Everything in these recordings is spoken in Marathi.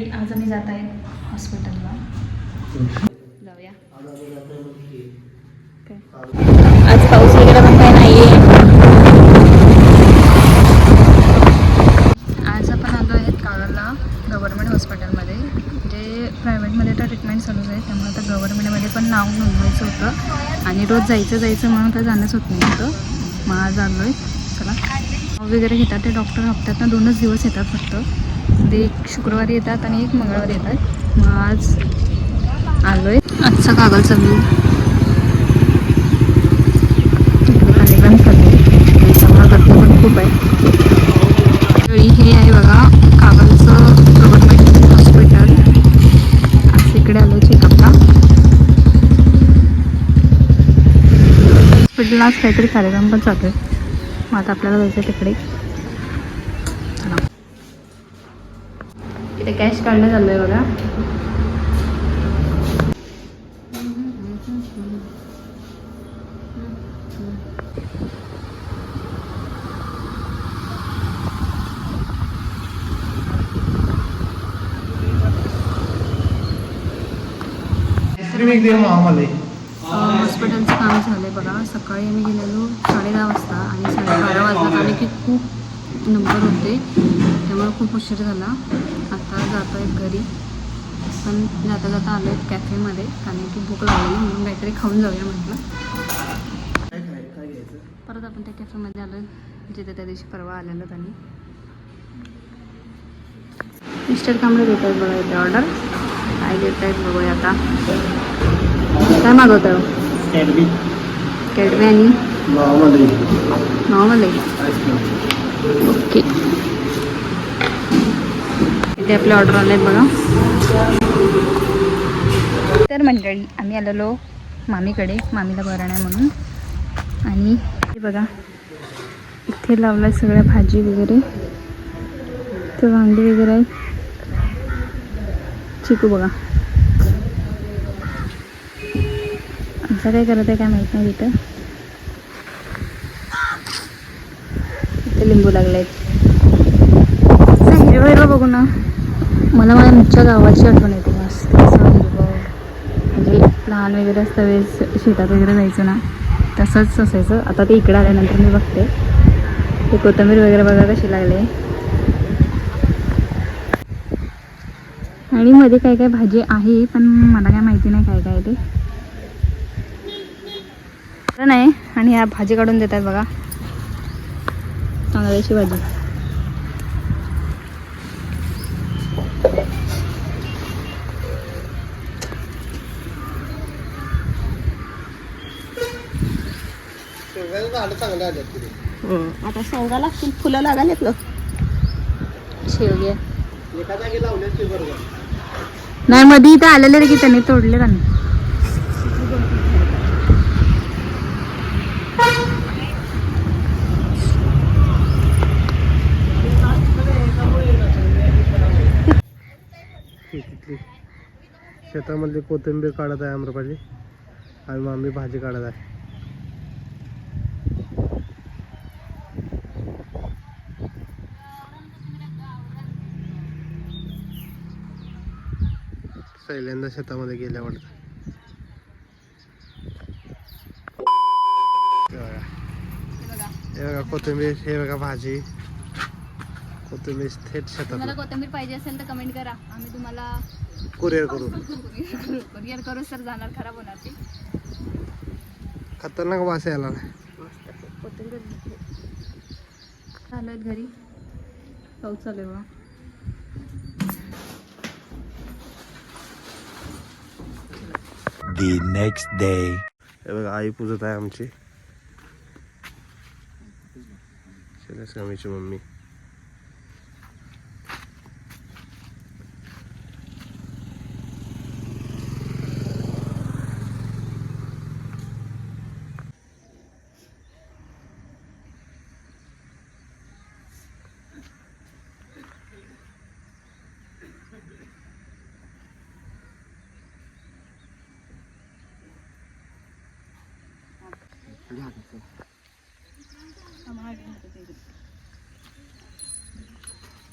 आज आम्ही जात आहे हॉस्पिटलला. जाऊया. आज पाऊस वगैरे पण काय नाही आहे आज आपण आलो आहेत काळाला गव्हर्मेंट हॉस्पिटलमध्ये. जे प्रायव्हेटमध्ये तर ट्रीटमेंट चालूच आहे त्यामुळे आता गव्हर्मेंटमध्ये पण नाव नोंदवायचं होतं. आणि रोज जायचं जायचं म्हणून तर जाणंच होत नाही होतं मग आज आलो आहे चला वगैरे घेतात ते डॉक्टर हप्त्यातनं दोनच दिवस येतात फक्त. ते एक शुक्रवारी येतात आणि एक मंगळवारी येतात. मग आज आलो आहे आजचा कागलचा व्ह्यू कार्यक्रम चालू. आहे त्यामुळे गर्दी पण खूप आहे. हे आहे बघा कागलचं गव्हर्मेंट हॉस्पिटल आज इकडे आलो चेकअपला. हॉस्पिटलला आज काहीतरी कार्यक्रम पण चालू आहे. मग आता आपल्याला जायचं आहे तिकडे. इथे कॅश काढण्यात आलं आहे बघा हॉस्पिटलचं काम झालं आहे बघा. सकाळी आम्ही गेलेलो साडे दहा वाजता आणि साडेबारा वाजता. कारण की खूप नंबर होते. त्यामुळे खूप उशीर झाला. जातो आहेत घरी. पण जाता जाता आलो आहेत कॅफेमध्ये. कारण की भूक लागली म्हणून काहीतरी खाऊन जाऊया म्हटलं. परत आपण त्या कॅफेमध्ये आलो जिथे त्या दिवशी परवा आलेलो त्यांनी. मिस्टर कांबळे देत आहेत बघा इथे ऑर्डर काय देत आहेत बघूया आता. काय मागवतं कॅडबी आणि? नॉर्मल आहे. आईस्क्रीम ओके इथे आपले ऑर्डर आले आहेत बघा. तर मंडळी आम्ही आलेलो मामीकडे मामीला बरं नाही म्हणून. आणि बघा इथे लावलं सगळ्या भाजी वगैरे. ते वांगी वगैरे आहे चिकू बघा. आमचा काय करत आहे काय माहीत नाही तिथं इथे लिंबू लागले आहेत हिरवं हिरवं बघू ना. मला माझ्या आमच्या गावाची आठवण येते मस्त असं हिरवं म्हणजे लहान वगैरे असतं वेळेस शेतात वगैरे जायचं ना तसंच असायचं. आता ते इकडे आल्यानंतर मी बघते. ते कोथिंबीर वगैरे बघा कशी लागले. आणि मध्ये काय काय भाजी आहे पण मला काय माहिती नाही काय काय ते. नाही आणि ह्या भाजी काढून देतात बघा. तांदळाची भाजी. झाडं चांगले आले तिथे. आता शेंगा लागतील फुलं लागालेत ना. शेवगे एका जागी लावले ते बरोबर. नाही मध्ये इथे आलेले रे की त्यांनी तोडले त्यांनी. तिथली शेतामधली कोथिंबीर काढत आहे आम्रपाली. आणि मामी भाजी काढत आहे. पहिल्यांदा शेतामध्ये गेल्या वाटतं. हे बघा. कोथिंबीर हे बघा भाजी. कोथिंबीर थेट तुम्हाला शेतात कोथिंबीर पाहिजे असेल तर कमेंट करा. आम्ही तुम्हाला कुरिअर करू. कुरिअर करू सर जाणार खराब होणार ती. खतरनाक वास यायला लागलाय. कोथिंबीर आलो घरी. पाऊस चालू आहे बघा. The next day. हे बघा आई पूजत आहे आमची स्वामीची मम्मी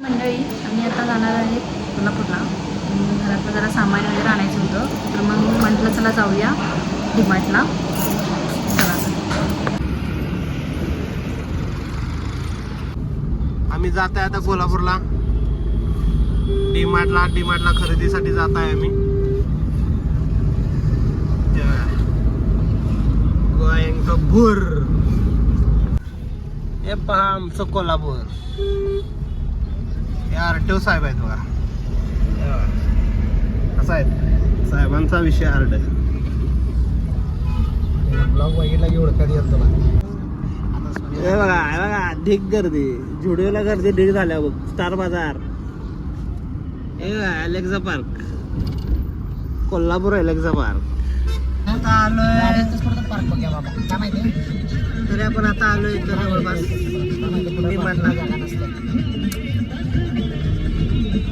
मंडळी आम्ही आता जाणार आहे कोल्हापूरला. घरातलं जरा सामान वगैरे आणायचं होतं. तर मग म्हटलं चला जाऊया डिमार्टला. चला आम्ही जात आहे आता कोल्हापूरला. डीमार्टला डीमार्टला खरेदीसाठी जात आहे आम्ही. भूर हे पहा आमचं कोल्हापूर. हे आरटीओ साहेब आहेत बघा. असं आहे? साहेबांचा विषय आरट ब्लॉग बघितला की ओळखत येत तुला हे बघा हे बघा ढीक गर्दी. झुडिओला गर्दी ढीक झाल्या बघ. स्टार बाजार. हे बघा Alexa park Kolhapur Alexa park आता आलोय. तरी आपण आता आलोय इथं जवळपास. डीमार्टला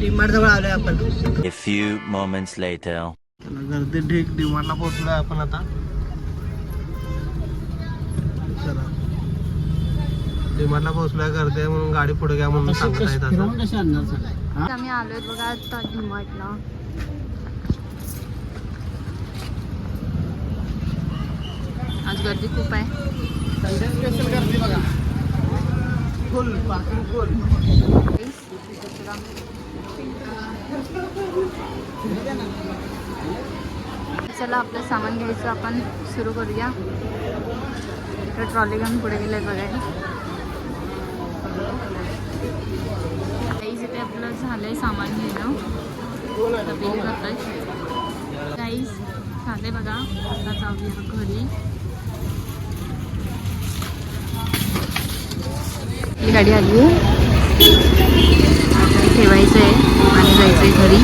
डीमार्ट जवळ आलोय आपण. A few moments later. त्याला गर्दी ढीक डीमार्टला पोहोचलोय आपण आता. चला. डीमार्टला पोहोचलोय गर्दी आहे म्हणून गाडी पुढे घ्या म्हणून सांगत आहेत आता आम्ही आलोय बघा आता डिमार्टला आज गर्दी खूप आहे. फुल पार्किंग फुल चला आपलं सामान घ्यायचं आपण सुरू करूया. इकडे ट्रॉली घेऊन पुढे गेले बघायला काहीच इथे आपलं झालंय सामान घेणं. बिल करतोय. काहीच झाले बघा. आता जाऊया घरी. ही गाडी आली आहे. ठेवायचं आहे आणि जायचं आहे घरी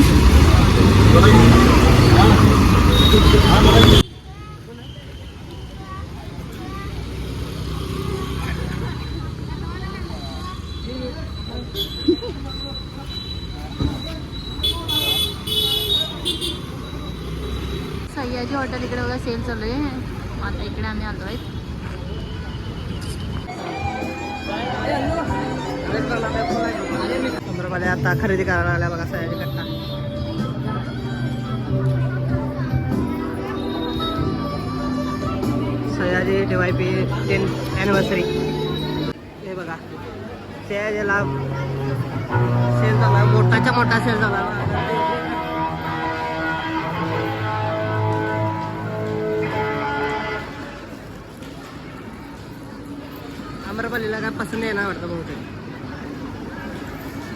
सह्याजी हॉटेल इकडे बघा सेल चालू आहे. आता इकडे आम्ही आलो आहे. आता खरेदी करायला आल्या बघा सयाजी कट्टा. Sayaji DY P ten anniversary हे बघा सयाजीला सेल झाला मोठाच्या मोठा सेल झाला. आम्रपालीला काय पसंत येणार वाटतं बहुतेक.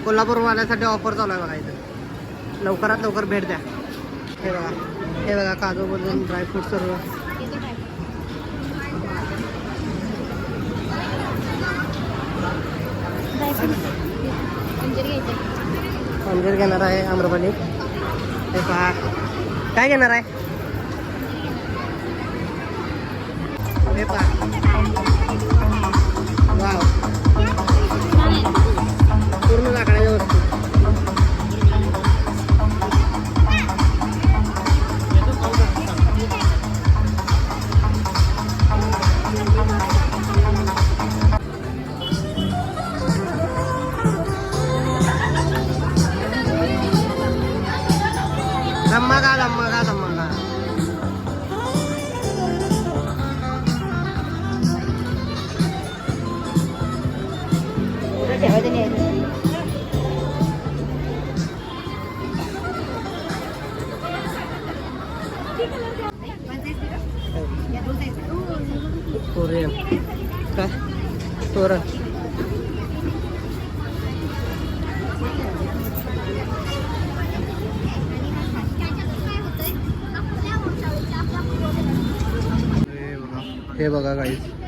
कोल्हापूरवाल्यासाठी ऑफर चालू आहे बघा इथं. लवकरात लवकर भेट द्या. हे बघा हे बघा काजू बदलून ड्रायफ्रूट सर्व. अंजीर घेणार आहे आम्रपाली. हे पहा. काय घेणार आहे? हे पहा. Wow. Turun हे बघा हे काहीच